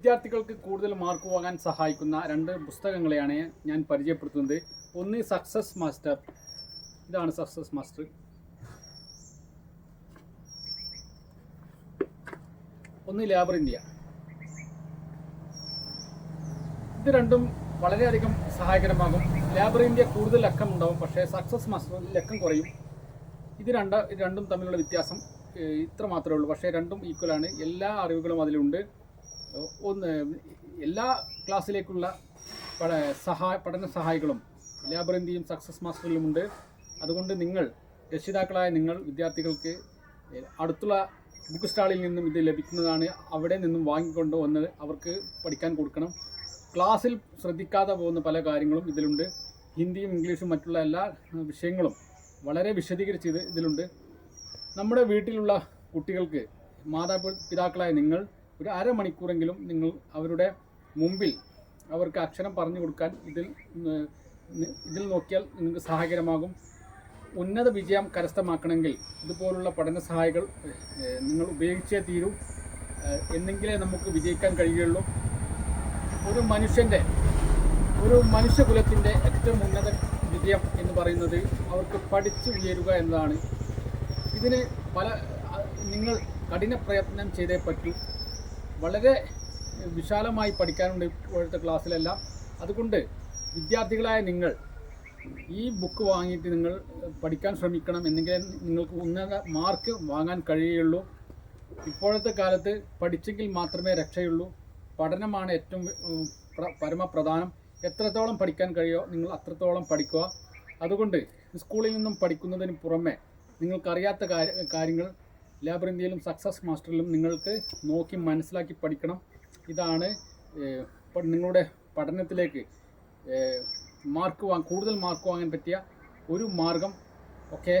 വിദ്യാർത്ഥികൾക്ക് കൂടുതൽ മാർക്ക് വാങ്ങാൻ സഹായിക്കുന്ന രണ്ട് പുസ്തകങ്ങളെയാണ് ഞാൻ പരിചയപ്പെടുത്തുന്നത്. ഒന്ന് സക്സസ് മാസ്റ്റർ. ഇതാണ് സക്സസ് മാസ്റ്റർ. ഒന്ന് ലേബർ ഇന്ത്യ. ഇത് രണ്ടും വളരെയധികം സഹായകരമാകും. ലേബർ ഇന്ത്യ കൂടുതൽ ലക്കം ഉണ്ടാവും പക്ഷേ സക്സസ് മാസ്റ്റർ ലക്കം കുറയും. ഇത് രണ്ട് രണ്ടും തമ്മിലുള്ള വ്യത്യാസം ഇത്ര മാത്രമേ ഉള്ളൂ. പക്ഷേ രണ്ടും ഈക്വലാണ് എല്ലാ അറിവുകളും അതിലുണ്ട്. ഒന്ന് എല്ലാ ക്ലാസ്സിലേക്കുള്ള സഹായ പഠന സഹായികളും ലേബർ സക്സസ് മാസ്റ്ററിലുമുണ്ട് അതുകൊണ്ട് നിങ്ങൾ രക്ഷിതാക്കളായ നിങ്ങൾ വിദ്യാർത്ഥികൾക്ക് അടുത്തുള്ള ബുക്ക് സ്റ്റാളിൽ നിന്നും ഇത് ലഭിക്കുന്നതാണ്. അവിടെ നിന്നും വാങ്ങിക്കൊണ്ട് വന്ന് അവർക്ക് പഠിക്കാൻ കൊടുക്കണം. ക്ലാസ്സിൽ ശ്രദ്ധിക്കാതെ പോകുന്ന പല കാര്യങ്ങളും ഇതിലുണ്ട്. ഹിന്ദിയും ഇംഗ്ലീഷും മറ്റുള്ള എല്ലാ വിഷയങ്ങളും വളരെ വിശദീകരിച്ച് ഇത് ഇതിലുണ്ട്. നമ്മുടെ വീട്ടിലുള്ള കുട്ടികൾക്ക് മാതാപിതാക്കളായ നിങ്ങൾ ഒരു അരമണിക്കൂറെങ്കിലും നിങ്ങൾ അവരുടെ മുമ്പിൽ അവർക്ക് അക്ഷരം പറഞ്ഞു കൊടുക്കാൻ ഇതിൽ ഇതിൽ നോക്കിയാൽ നിങ്ങൾക്ക് സഹായകരമാകും. ഉന്നത വിജയം കരസ്ഥമാക്കണമെങ്കിൽ ഇതുപോലുള്ള പഠന സഹായികൾ നിങ്ങൾ ഉപയോഗിച്ചേ തീരൂ. എന്നെങ്കിലേ നമുക്ക് വിജയിക്കാൻ കഴിയുള്ളൂ ഒരു മനുഷ്യന്റെ ഒരു മനുഷ്യകുലത്തിന്റെ ഏറ്റവും ഉന്നത വിജയം എന്ന് പറയുന്നത് അവർക്ക് പഠിച്ചു ഉയരുക എന്നതാണ്. ഇതിന് പല നിങ്ങൾ കഠിന പ്രയത്നം ചെയ്തേ പറ്റൂ. വളരെ വിശാലമായി പഠിക്കാനുണ്ട് ഇപ്പോഴത്തെ ക്ലാസ്സിലെല്ലാം. അതുകൊണ്ട് വിദ്യാർത്ഥികളായ നിങ്ങൾ ഈ ബുക്ക് വാങ്ങിയിട്ട് നിങ്ങൾ പഠിക്കാൻ ശ്രമിക്കണം എന്നെങ്കിലും നിങ്ങൾക്ക് ഉന്നത മാർക്ക് വാങ്ങാൻ കഴിയുകയുള്ളൂ ഇപ്പോഴത്തെ കാലത്ത് പഠിച്ചെങ്കിൽ മാത്രമേ രക്ഷയുള്ളൂ. പഠനമാണ് ഏറ്റവും പരമപ്രധാനം. എത്രത്തോളം പഠിക്കാൻ കഴിയുമോ നിങ്ങൾ അത്രത്തോളം പഠിക്കുക. അതുകൊണ്ട് സ്കൂളിൽ നിന്നും പഠിക്കുന്നതിന് പുറമെ നിങ്ങൾക്കറിയാത്ത കാര്യ കാര്യങ്ങൾ ലേബർ ഇന്ത്യയിലും സക്സസ് മാസ്റ്ററിലും നിങ്ങൾക്ക് നോക്കി മനസ്സിലാക്കി പഠിക്കണം. ഇതാണ് നിങ്ങളുടെ പഠനത്തിലേക്ക് മാർക്ക് വാ കൂടുതൽ മാർക്ക് വാങ്ങാൻ പറ്റിയ ഒരു മാർഗം. ഓക്കെ